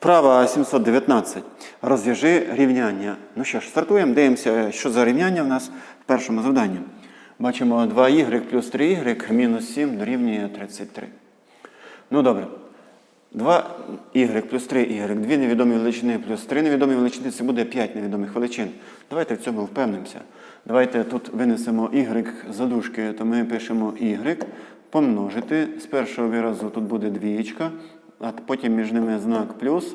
Вправа 719. Розв'яжи рівняння. Ну що ж, стартуємо, дивимося, що за рівняння в нас в першому завданні. Бачимо 2y плюс 3y мінус 7 дорівнює 33. Ну добре. 2y плюс 3y, дві невідомі величини плюс 3 невідомі величини це буде 5 невідомих величин. Давайте в цьому впевнимося. Давайте тут винесемо y за дужки, то ми пишемо y помножити. З першого виразу тут буде двієчка, а потім між ними знак плюс.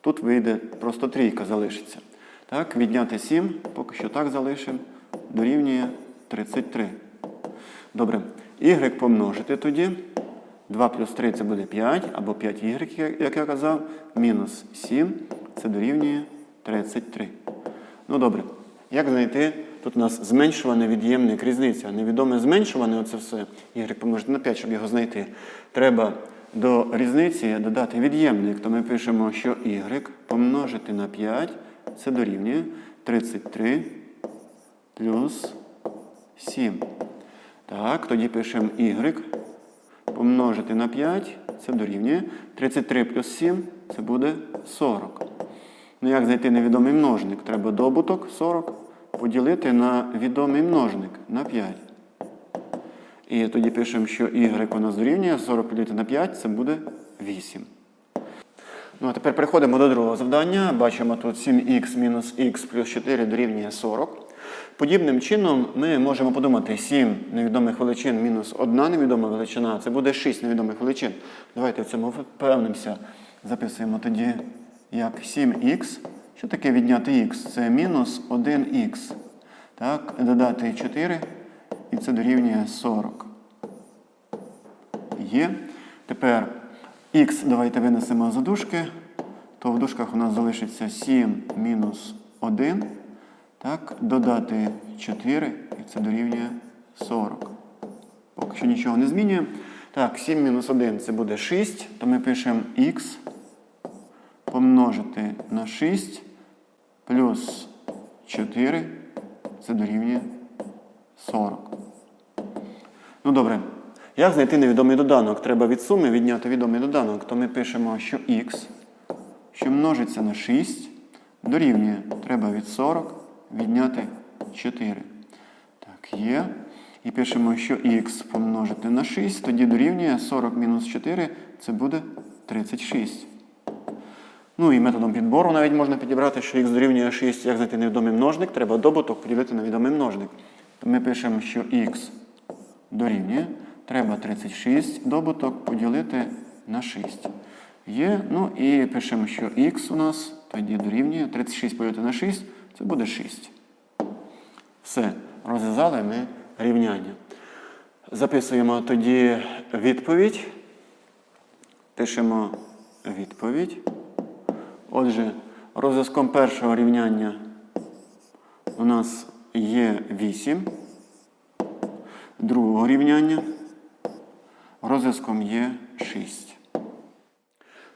Тут вийде просто трійка залишиться. Так, відняти 7, поки що так залишимо, дорівнює 33. Добре. Y помножити тоді. 2 плюс 3 це буде 5, або 5y, як- я казав, мінус 7, це дорівнює 33. Ну добре. Як знайти? Тут у нас зменшуваний від'ємник різниця. Невідоме зменшуване, оце все, y помножити на 5, щоб його знайти. Треба до різниці додати від'ємник. То ми пишемо, що y помножити на 5, це дорівнює 33 плюс 7. Так, тоді пишемо y помножити на 5, це дорівнює. 33 плюс 7 це буде 40. Ну, як знайти невідомий множник? Треба добуток 40 поділити на відомий множник на 5. І тоді пишемо, що y у нас дорівнює 40 поділити на 5, це буде 8. Ну, а тепер переходимо до другого завдання. Бачимо тут 7х мінус х плюс 4 дорівнює 40. Подібним чином ми можемо подумати 7 невідомих величин мінус 1 невідома величина. Це буде 6 невідомих величин. Давайте в цьому впевнимося. Записуємо тоді як 7х. Що таке відняти х? Це мінус 1х. Так, додати 4 і це дорівнює 40. Є. Тепер х давайте винесемо за дужки, то в дужках у нас залишиться 7 мінус 1. Так, додати 4, і це дорівнює 40. Поки що нічого не змінюємо. Так, 7 мінус 1 це буде 6, то ми пишемо х помножити на 6 плюс 4, це дорівнює 40. Ну добре. Як знайти невідомий доданок? Треба від суми відняти відомий доданок. То ми пишемо, що х, що множиться на 6, дорівнює. Треба від 40 відняти 4. Так, є. І пишемо, що х помножити на 6, тоді дорівнює 40 мінус 4, це буде 36. Ну і методом підбору навіть можна підібрати, що х дорівнює 6, як знайти невідомий множник, треба добуток поділити на відомий множник. То ми пишемо, що х дорівнює. Треба 36 добуток поділити на 6. Є. Ну і пишемо, що х у нас тоді дорівнює 36 поділити на 6, це буде 6. Все, розв'язали ми рівняння. Записуємо тоді відповідь. Пишемо відповідь. Отже, розв'язком першого рівняння у нас є 8. Другого рівняння розв'язком є 6.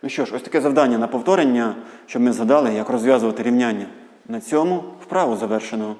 Ну що ж, ось таке завдання на повторення, щоб ми згадали, як розв'язувати рівняння. На цьому вправу завершено.